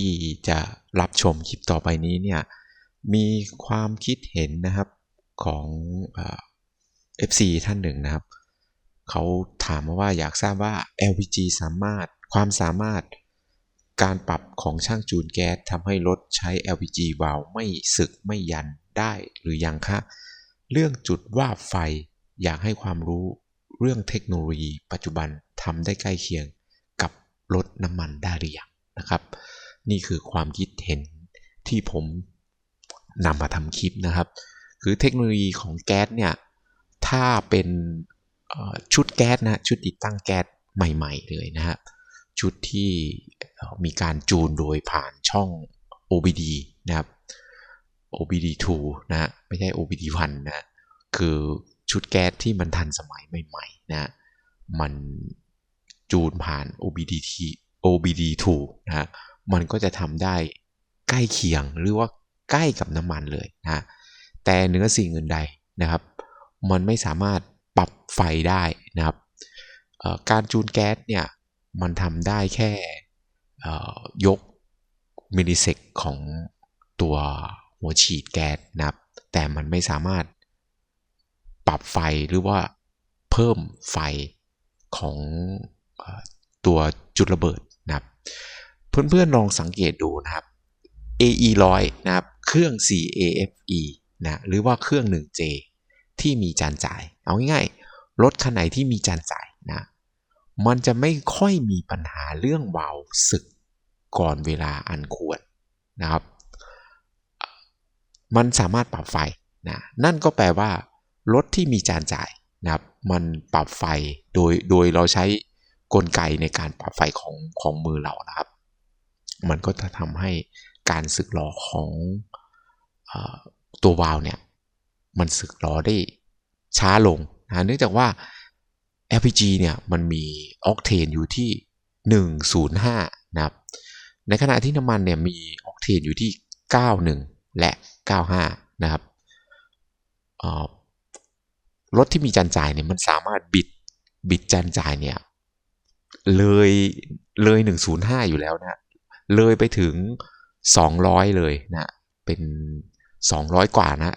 ที่จะรับชมคลิปต่อไปนี้เนี่ยมีความคิดเห็นนะครับของเอฟซีท่านหนึ่งนะครับ เขาถามมาว่าอยากทราบว่า LPG สามารถความสามารถการปรับของช่างจูนแก๊สทำให้รถใช้ LPG วาล์วไม่สึกไม่ยันได้หรือยังคะเรื่องจุดว่าไฟอยากให้ความรู้เรื่องเทคโนโลยีปัจจุบันทำได้ใกล้เคียงกับรถน้ำมันได้หรือยังนะครับ นี่คือความคิดเห็นที่ผมนำมาทำคลิปนะครับ คือเทคโนโลยีของแก๊สเนี่ย ถ้าเป็นชุดแก๊สนะ ชุดติดตั้งแก๊สใหม่ ๆ เลยนะฮะชุดที่มีการจูนโดยผ่านช่อง OBD นะครับ OBD2 นะฮะไม่ใช่ OBD1 นะคือชุดแก๊สที่มันทันสมัยใหม่ๆนะมันจูนผ่าน OBD2 OBD2 นะฮะ มันก็จะทำได้ใกล้เคียงหรือว่าใกล้กับน้ำมันเลยนะแต่เนื้อสิ่งอื่นใดนะครับ มันไม่สามารถปรับไฟได้นะครับการจูนแก๊สเนี่ยมันทำได้แค่ยกมิลลิเซกของตัวหัวฉีดแก๊สนะครับ แต่มันไม่สามารถปรับไฟหรือว่าเพิ่มไฟของตัวจุดระเบิดนะครับ เพื่อนๆลองสังเกตดูนะครับ AE 100นะครับ เครื่อง CAFE นะหรือว่าเครื่อง 1J ที่มีจานจ่าย เอาง่ายๆ รถคันไหนที่มีจานจ่ายนะ มันจะไม่ค่อยมีปัญหาเรื่องวาสึกก่อนเวลาอันควรนะครับ มันสามารถปรับไฟนะ นั่นก็แปลว่า รถที่มีจานจ่ายนะครับ มันปรับไฟโดยโดยเราใช้กลไกในการปรับไฟของของมือเรานะครับ มันก็จะทำให้การสึกหรอของอตัววาลเนี่ยมันสึกหรอได้ช้าลงนะเนื่องจากว่า LPG เนี่ยมันมีออกเทนอยู่ที่ 105 นะครับ ในขณะที่น้ำมันเนี่ยมีออกเทนอยู่ที่ 91 และ 95 นะครับรถที่มีจานจ่ายเนี่ยมันสามารถบิดบิดจานจ่ายเนี่ยเลยเลย 105 อยู่แล้วนะ เลยไปถึง 200 เลยนะเป็น 200 กว่านะ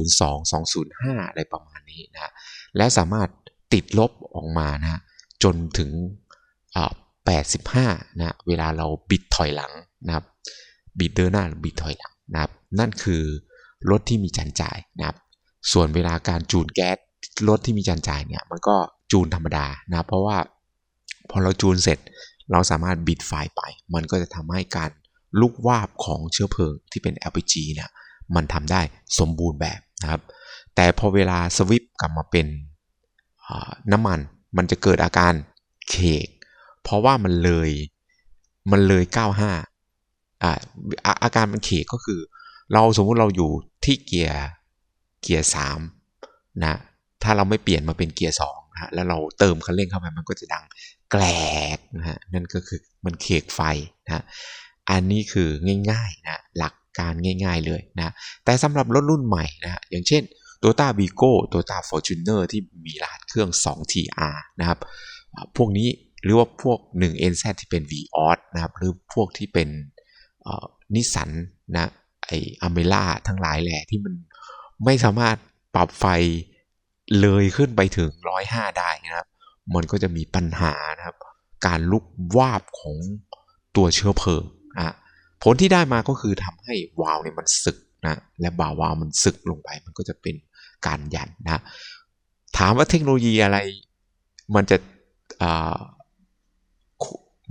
202 205 อะไรประมาณนี้นะและสามารถติดลบออกมานะจนถึง85นะเวลาเราบิดถอยหลังนะครับบิดเดินหน้าหรือบิดถอยหลังนะครับนั่นคือรถที่มีจานจ่ายนะครับส่วนเวลาการจูนแก๊สรถที่มีจานจ่ายเนี่ยมันก็จูนธรรมดานะเพราะว่าพอเราจูนเสร็จ เราสามารถบิดไฟไป มันก็จะทำให้การลูกวาบของเชื้อเพลิงที่เป็น LPG เนี่ยมันทำได้สมบูรณ์แบบนะครับ แต่พอเวลาสวิปกลับมาเป็นน้ำมัน มันจะเกิดอาการเคกเพราะว่ามันเลยมันเลย 95อ่าอาการมันเคกก็คือ เราสมมุติเราอยู่ที่เกียร์เกียร์3นะถ้าเราไม่เปลี่ยนมาเป็นเกียร์2 นะแล้วเราเติมคันเร่งเข้าไปมันก็จะดังแกลกนะฮะนั่นก็คือมันเคกไฟนะอันนี้คือง่ายๆนะหลักการง่ายๆเลยนะแต่สำหรับรถรุ่นใหม่นะอย่างเช่น Toyota Vigo Toyota Fortuner ที่มีรหัสเครื่อง 2TR นะครับพวกนี้หรือว่าพวก 1NZ ที่เป็น Vios นะครับหรือพวกที่เป็นนิสสันนะไออเมล่าทั้งหลายแหละที่มันไม่สามารถปรับไฟ เลยขึ้นไปถึง105ได้นะครับ มันก็จะมีปัญหานะครับ การลุกวาบของตัวเชื้อเพลิงอะผลที่ได้มาก็คือทำให้วาล์วเนี่ยมันสึกนะและบ่าวาล์วมันสึกลงไป มันก็จะเป็นการยันนะถามว่าเทคโนโลยีอะไรมันจะ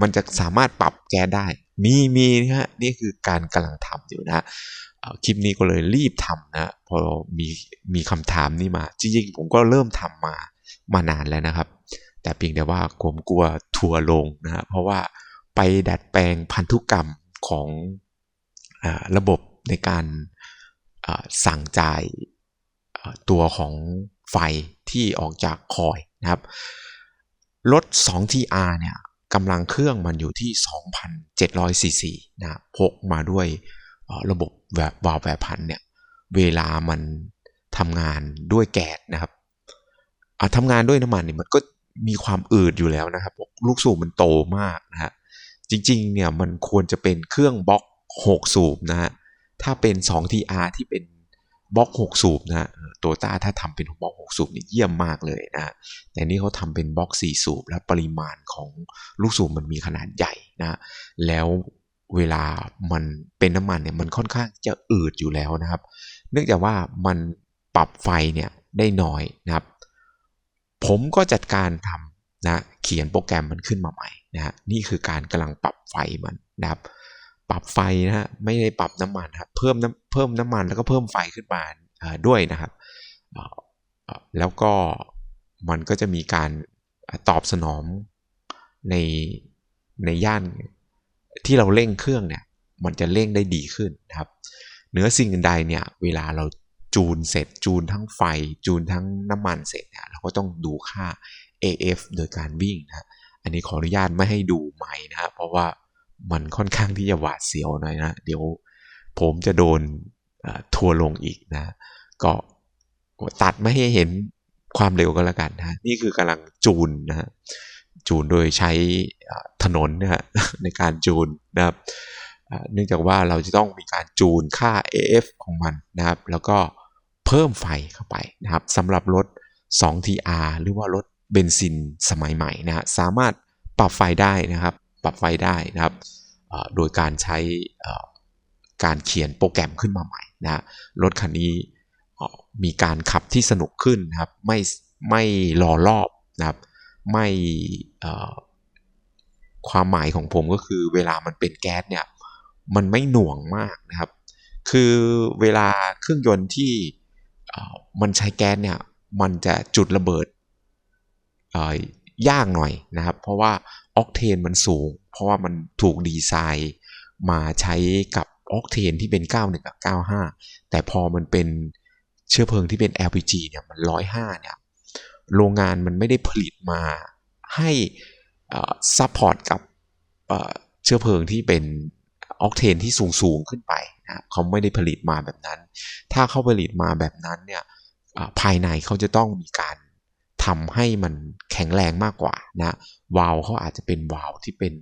มันจะสามารถปรับแก๊สได้ มีมีนะฮะนี่คือการกำลังทำอยู่นะคลิปนี้ก็เลยรีบทำนะพอมีมีคำถามนี้มาจริงๆผมก็เริ่มทำมามานานแล้วนะครับ แต่เพียงแต่ว่าผมกลัวทัวลงนะเพราะว่าไปดัดแปลงพันธุกรรมของอระบบในการสั่งจ่ายตัวของไฟที่ออกจากคอยนะครับรถ 2TR เนี่ย กำลังเครื่องมันอยู่ที่ 2,700ซีซีนะพกมาด้วยระบบแบบวาล์วแวร์พันเนี่ยเวลามันทำงานด้วยแก๊สนะครับทำงานด้วยน้ำมันเนี่ยมันก็มีความอืดอยู่แล้วนะครับ ลูกสูบมันโตมากนะฮะจริงๆเนี่ยมันควรจะเป็นเครื่องบล็อก 6 สูบนะฮะถ้าเป็น 2TR ที่เป็น บล็อก 6 สูบนะฮะโตต้าถ้าทำเป็นบล็อก 6 สูบนี่เยี่ยมมากเลยนะ แต่นี่เขาทำเป็นบล็อก 4 สูบ และปริมาณของลูกสูบมันมีขนาดใหญ่นะ แล้วเวลามันเป็นน้ำมันเนี่ยมันค่อนข้างจะอืดอยู่แล้วนะครับ เนื่องจากว่ามันปรับไฟเนี่ยได้น้อยนะครับ ผมก็จัดการทำนะเขียนโปรแกรมมันขึ้นมาใหม่นะฮะนี่คือการกำลังปรับไฟมันนะครับ ปรับไฟนะฮะไม่ได้ปรับน้ำมันครับเพิ่มน้ำเพิ่มน้ำมันแล้วก็เพิ่มไฟขึ้นมาด้วยนะครับ แล้วก็มันก็จะมีการตอบสนองในในย่านที่เราเร่งเครื่องเนี่ยมันจะเร่งได้ดีขึ้นนะครับเนื้อสิ่งใดเนี่ยเวลาเราจูนเสร็จจูนทั้งไฟ จูนทั้งน้ำมันเสร็จเนี่ยเราก็ต้องดูค่า AF โดยการวิ่งนะอันนี้ขออนุญาตไม่ให้ดูใหม่นะเพราะว่า มันค่อนข้างที่จะหวาดเสียวหน่อยนะ เดี๋ยวผมจะโดนทัวลงอีกนะ ก็ตัดไม่ให้เห็นความเร็วก็แล้วกันนะนี่คือกำลังจูนนะจูนโดยใช้ถนนนะฮะในการจูนนะครับเนื่องจากว่าเราจะต้องมีการจูนค่า AF ของมันนะครับ แล้วก็เพิ่มไฟเข้าไปนะครับสำหรับรถ 2TR หรือว่ารถเบนซินสมัยใหม่นะฮะสามารถปรับไฟได้นะครับ ปรับไฟได้นะครับโดยการใช้การเขียนโปรแกรมขึ้นมาใหม่นะรถคันนี้มีการขับที่สนุกขึ้นนะครับ ไม่ไม่รอรอบนะครับ ไม่ความหมายของผมก็คือเวลามันเป็นแก๊สเนี่ย มันไม่หน่วงมากนะครับ คือเวลาเครื่องยนต์ที่มันใช้แก๊สเนี่ย มันจะจุดระเบิด ยากหน่อยนะครับ เพราะว่าออกเทนมันสูง เพราะว่ามันถูกดีไซน์มาใช้กับออกเทนที่เป็น 91 กับ 95 แต่พอมันเป็นเชื้อเพลิงที่เป็น LPG เนี่ยมัน 105 เนี่ยโรงงานมันไม่ได้ผลิตมาให้ซัพพอร์ตกับเชื้อเพลิงที่เป็นออกเทนที่สูงสูงขึ้นไปนะเขาไม่ได้ผลิตมาแบบนั้น ถ้าเขาผลิตมาแบบนั้นเนี่ยภายในเขาจะต้องมีการ ทำให้มันแข็งแรงมากกว่านะวาลเขาอาจจะเป็นวาลที่เป็น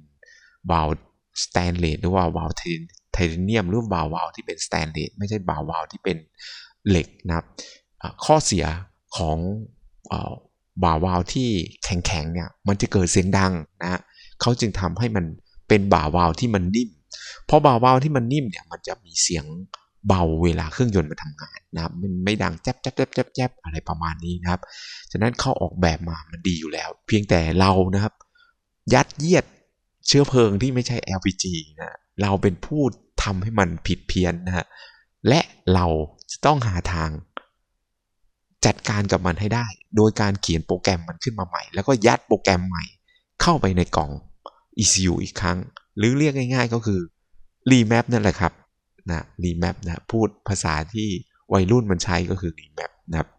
วาลสแตนเลสหรือว่าวาลไทเทเนียมหรือวาลวาลที่เป็นสแตนเลสไม่ใช่วาลวาลที่เป็นเหล็กนะครับข้อเสียของบ่าวาวที่แข็งๆเนี่ยมันจะเกิดเสียงดังนะเขาจึงทำให้มันเป็นบ่าวาวที่มันนิ่ม เพราะบ่าวาวที่มันนิ่มเนี่ยมันจะมีเสียง เบาเวลาเครื่องยนต์มันทำงานนะครับมันไม่ดังแจ๊บแจ๊บแจ๊บแจ๊บแจ๊บอะไรประมาณนี้นะครับฉะนั้นเขาออกแบบมามันดีอยู่แล้ว เพียงแต่เรานะครับ ยัดเยียดเชื้อเพลิงที่ไม่ใช่ LPG นะเราเป็นผู้ทำให้มันผิดเพี้ยนนะฮะและเราจะต้องหาทางจัดการกับมันให้ได้ โดยการเขียนโปรแกรมมันขึ้นมาใหม่ แล้วก็ยัดโปรแกรมใหม่ เข้าไปในกล่อง ECU อีกครั้ง หรือเรียกง่าย ๆ ก็คือ remap นั่นแหละครับ นะ remap นะพูดภาษาที่วัยรุ่นมันใช้ก็คือ remap นะครับ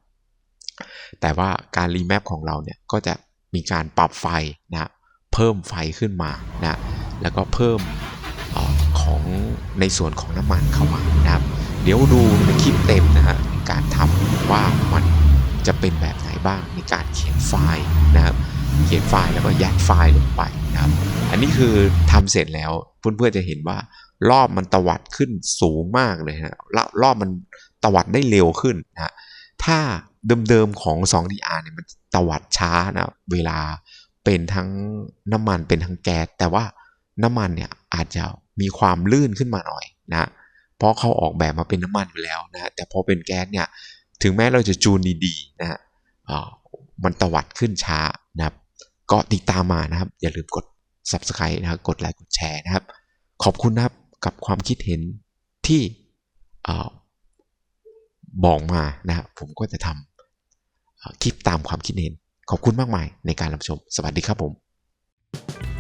แต่ว่าการ remap ของเราเนี่ยก็จะมีการปรับไฟนะเพิ่มไฟขึ้นมานะแล้วก็เพิ่มอของในส่วนของน้ำมันเข้ามานะครับเดี๋ยวดูในคลิปเต็มนะฮะการทำว่ามันจะเป็นแบบไหนบ้างในการเขียนไฟล์นะครับ เขียนไฟล์แล้วก็ยัดไฟล์ลงไปนะครับ อันนี้คือทำเสร็จแล้วเพื่อนๆจะเห็นว่า รอบมันตวัดขึ้นสูงมากเลยนะรอบมันตวัดได้เร็วขึ้นนะถ้าเดิมๆของ 2DR เนี่ยมันตวัดช้านะเวลาเป็นทั้งน้ำมันเป็นทั้งแก๊สแต่ว่าน้ำมันเนี่ยอาจจะมีความลื่นขึ้นมาหน่อยนะเพราะเขาออกแบบมาเป็นน้ำมันอยู่แล้วนะแต่พอเป็นแก๊สเนี่ยถึงแม้เราจะจูนดีๆนะมันตวัดขึ้นช้านะครับ ก็ติดตามมานะครับ อย่าลืมกด subscribe นะครับ กดไลค์กดแชร์นะครับ ขอบคุณนะครับ กับความคิดเห็นที่บอกมานะครับผมก็จะทำคลิปตามความคิดเห็น ขอบคุณมากมายในการรับชม สวัสดีครับผม